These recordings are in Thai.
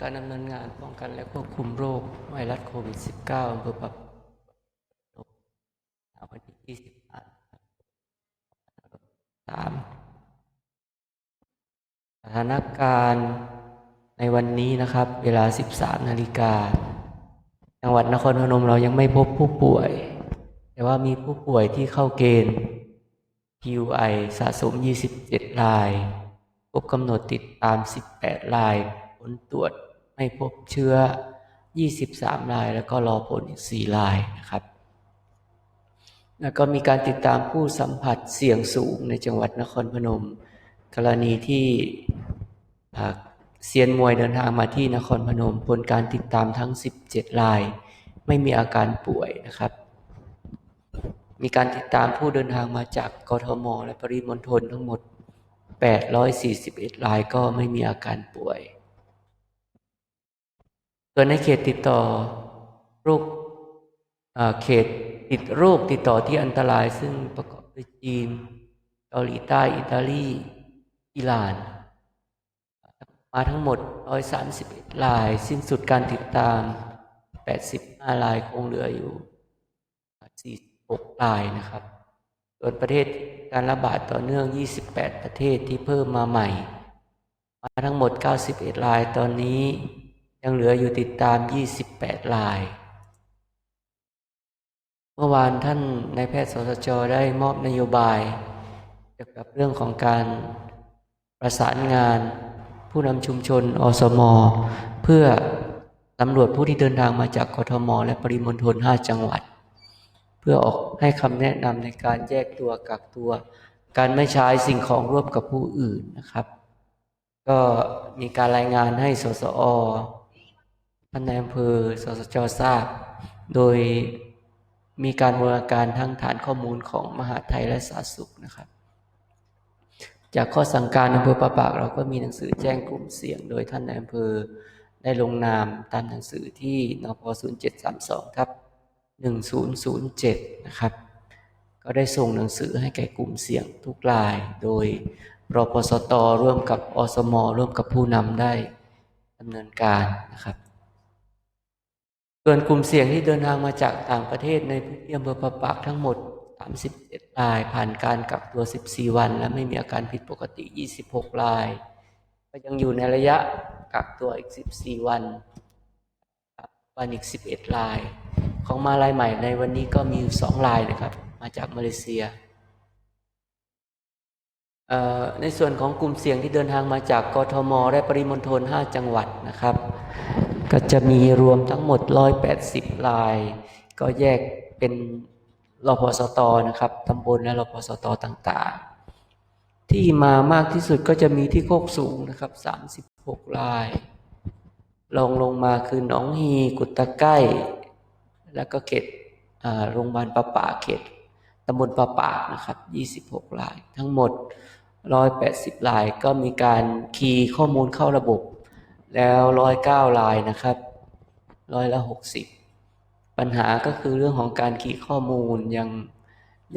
การดำเนินงานป้องกันและควบคุมโรคไวรัสโควิด -19 อำเภอปะวันที่25สามสถานการณ์ในวันนี้นะครับ เวลา 13 นาฬิกา จังหวัดนครพนมเรายังไม่พบผู้ป่วย แต่ว่ามีผู้ป่วยที่เข้าเกณฑ์ QI สะสม 27 ราย พบกำหนดติดตาม 18 รายผลตรวจ ไม่พบเชื้อ 23 ราย แล้วก็รอผลอีก 4 รายนะครับ แล้วก็มีการติดตามผู้สัมผัสเสี่ยงสูงในจังหวัดนครพนม กรณีที่เซียนมวยเดินทางมาที่นครพนม ผลการติดตามทั้ง 17 ราย ไม่มีอาการป่วยนะครับ มีการติดตามผู้เดินทางมาจากกทม และปริมณฑลทั้งหมด 841 รายก็ไม่มีอาการป่วย ส่วนในเขตติดต่อโรคเขตติดโรคติดต่อที่อันตราย ซึ่งประกอบด้วยจีนเกาหลีใต้อิตาลีอิหร่าน มาทั้งหมด 131ราย สิ้นสุดการติดตาม 85รายคงเหลืออยู่ 46รายนะครับ ส่วนประเทศการระบาดต่อเนื่อง 28 ประเทศที่เพิ่มมาใหม่ มาทั้งหมด 91รายตอนนี้ ยังเหลืออยู่ติดตาม 28ราย เมื่อวานท่านนายแพทย์สสจได้มอบนโยบาย เกี่ยวกับเรื่องของการประสานงาน ผู้นำชุมชนอสม เพื่อตำรวจผู้ที่เดินทางมาจากกทม และปริมณฑล5จังหวัด เพื่อออกให้คำแนะนำในการแยกตัวกักตัว การไม่ใช้สิ่งของร่วมกับผู้อื่นนะครับ ก็มีการรายงานให้สสอ ท่านนายอำเภอสสจทราบ โดยมีการบูรณาการทั้งฐานข้อมูลของมหาไทยและสาธารณสุขนะครับ จากข้อสั่งการอำเภอปะปากเราก็มีหนังสือแจ้งกลุ่มเสี่ยง โดยท่านนายอำเภอได้ลงนามตามหนังสือที่นพ0732ทับ1007 นะครับ ก็ได้ส่งหนังสือให้แก่กลุ่มเสี่ยงทุกราย โดยรปสตร่วมกับอสม ร่วมกับผู้นำได้ดำเนินการนะครับ ส่วนกลุ่มเสี่ยงที่เดินทางมาจากต่างประเทศในพื้นที่อำเภอประปากทั้งหมด 37 ราย ผ่านการกักตัว 14 วัน และไม่มีอาการผิดปกติ 26 ราย ก็ยังอยู่ในระยะกักตัวอีก 14 วัน วันอีก 11 ราย ของมาลายใหม่ในวันนี้ก็มีอยู่ 2 รายนะครับ มาจากมาเลเซียเอ่อในส่วนของกลุ่มเสี่ยงที่เดินทางมาจากกทม และปริมณฑล 5 จังหวัดนะครับ ก็จะมีรวมทั้งหมด 180ราย ก็แยกเป็นรพสตนะครับตำบลและรพสตต่างๆ ที่มามากที่สุดก็จะมีที่โคกสูงนะครับ 36รายรองลงมาคือหนองฮีกุตตะไก้แล้วก็เขตโรงพยาบาลประป่าเขตตำบลประป่านะครับ 26ราย ทั้งหมด 180รายก็มีการคีย์ข้อมูลเข้าระบบ แล้วร้อยเก้ารายนะครับร้อยละหกสิบปัญหาก็คือเรื่องของการขีดข้อมูลยัง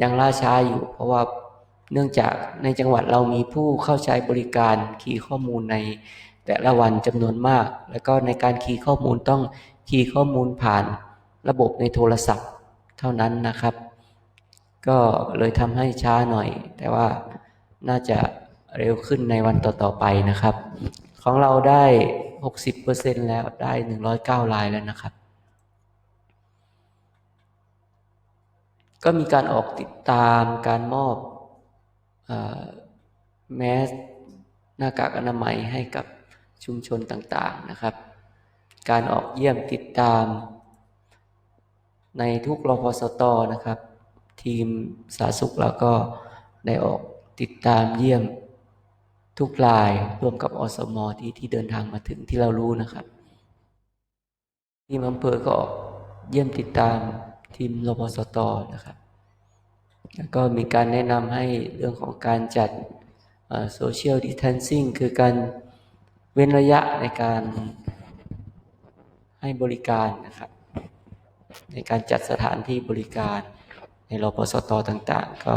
ยังล่าช้าอยู่ เพราะว่าเนื่องจากในจังหวัดเรามีผู้เข้าใช้บริการคีย์ข้อมูลในแต่ละวันจำนวนมาก แล้วก็ในการคีย์ข้อมูลต้องคีย์ข้อมูลผ่านระบบในโทรศัพท์เท่านั้นนะครับ ก็เลยทำให้ช้าหน่อย แต่ว่าน่าจะเร็วขึ้นในวันต่อๆไปนะครับ ของเราได้ 60%แล้วได้ 109รายแล้วนะครับ ก็มีการออกติดตามการมอบเออแมสหน้ากากอนามัยให้กับชุมชนต่างๆนะครับ การออกเยี่ยมติดตามในทุกรพสตนะครับ ทีมสาธารณสุขเราก็ได้ออกติดตามเยี่ยม ทุกรายรวมกับอสมที่ที่เดินทางมาถึงที่เรารู้นะครับทีมอำเภอก็ออกเยี่ยมติดตามทีมรพสตนะครับ แล้วก็มีการแนะนำให้เรื่องของการจัดโซเชียลดิ t ทนซิ่งคือการเว้นระยะในการให้บริการนะครับ ในการจัดสถานที่บริการในรพสตต่างๆ ก็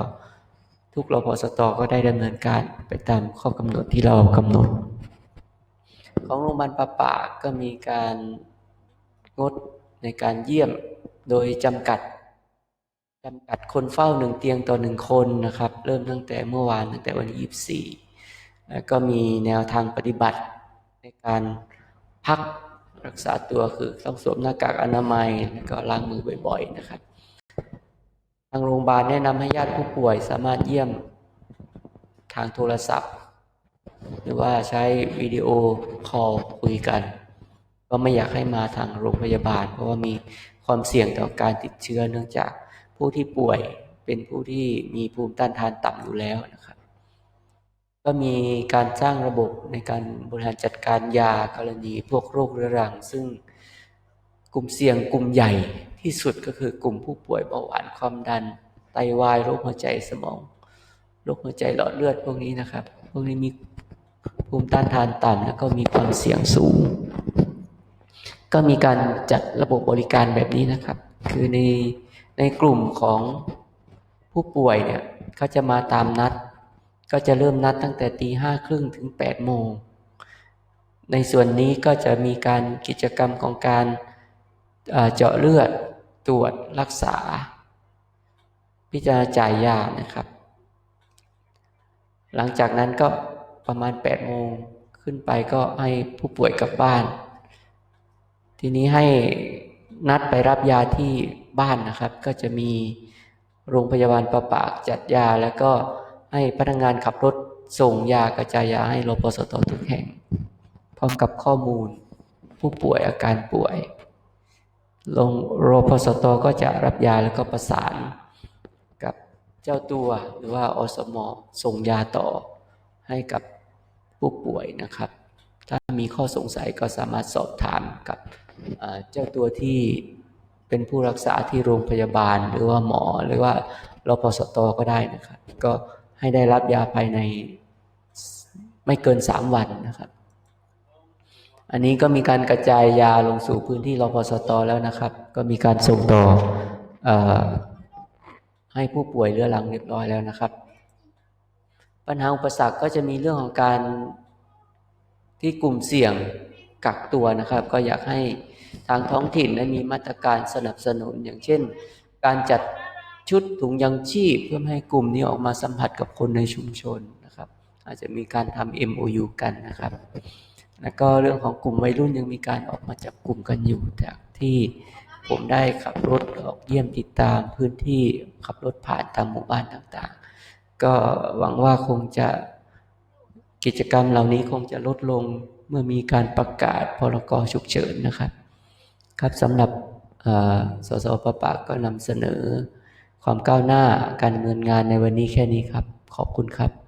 ทุกรพสตก็ได้ดำเนินการไปตามข้อกำหนดที่เรากำหนด ของโรงพยาบาลปะปาก็มีการงดในการเยี่ยมโดยจำกัดจำกัดคนเฝ้าหนึ่งเตียงต่อหนึ่งคนนะครับ เริ่มตั้งแต่เมื่อวานตั้งแต่วันที่24แล้วก็มีแนวทางปฏิบัติในการพักรักษาตัวคือต้องสวมหน้ากากอนามัยแล้วก็ล้างมือบ่อย ๆ นะครับางโรงพยาบาลแนะนำให้ญาติผู้ป่วยสามารถเยี่ยมทางโทรศัพท์ หรือว่าใช้วิดีโอคอลคุยกัน ก็ไม่อยากให้มาทางโรงพยาบาล เพราะว่ามีความเสี่ยงต่อการติดเชื้อเนื่องจากผู้ที่ป่วยเป็นผู้ที่มีภูมิต้านทานต่ำอยู่แล้วนะครับ ก็มีการสร้างระบบในการบริหารจัดการยากรณีพวกโรคเรื้อรัง ซึ่งกลุ่มเสี่ยงกลุ่มใหญ่ ที่สุดก็คือกลุ่มผู้ป่วยเบาหวานความดัน ไตวายโรคหัวใจสมองโรคหัวใจหลอดเลือดพวกนี้นะครับ พวกนี้มีภูมิต้านทานต่ำแล้วก็มีความเสี่ยงสูง ก็มีการจัดระบบบริการแบบนี้นะครับ คือในในกลุ่มของผู้ป่วยเนี่ยเขาจะมาตามนัด ก็จะเริ่มนัดตั้งแต่ตีห้าครึ่งถึงแปดโมง ในส่วนนี้ก็จะมีการกิจกรรมของการ เจาะเลือดตรวจรักษา พิจารณาจ่ายยานะครับ หลังจากนั้นก็ประมาณ8โมงขึ้นไปก็ให้ผู้ป่วยกลับบ้าน ทีนี้ให้นัดไปรับยาที่บ้านนะครับ ก็จะมีโรงพยาบาลประปากจัดยาแล้วก็ให้พนักงานขับรถส่งยากระจายยาให้รพสตทุกแห่ง พร้อมกับข้อมูลผู้ป่วยอาการป่วย ลงรพสตก็จะรับยาแล้วก็ประสานกับเจ้าตัวหรือว่าอสมส่งยาต่อให้กับผู้ป่วยนะครับ ถ้ามีข้อสงสัยก็สามารถสอบถามกับเอ่อเจ้าตัวที่เป็นผู้รักษาที่โรงพยาบาลหรือว่าหมอหรือว่ารพสตก็ได้นะครับ ก็ให้ได้รับยาภายในไม่เกิน 3 วันนะครับ อันนี้ก็มีการกระจายยาลงสู่พื้นที่รพสตแล้วนะครับ ก็มีการส่งต่ออให้ผู้ป่วยเรื้อรังเรียบร้อยแล้วนะครับ ปัญหาอุปสรรคก็จะมีเรื่องของการที่กลุ่มเสี่ยงกักตัวนะครับ ก็อยากให้ทางท้องถิ่นได้มีมาตรการสนับสนุน อย่างเช่น การจัดชุดถุงยังชีพเพื่อให้กลุ่มนี้ออกมาสัมผัสกับคนในชุมชน อาจจะมีการทำ MOU กันนะครับ แล้วก็เรื่องของกลุ่มวัยรุ่นยังมีการออกมาจับกลุ่มกันอยู่จากที่ผมได้ขับรถออกเยี่ยมติดตามพื้นที่ขับรถผ่านตามหมู่บ้านต่างๆ ก็หวังว่าคงจะกิจกรรมเหล่านี้คงจะลดลงเมื่อมีการประกาศพรกฉุกเฉินนะครับ ครับสำหรับสสปปากก็นำเสนอความก้าวหน้าการดำเนินงานในวันนี้แค่นี้ครับ ขอบคุณครับ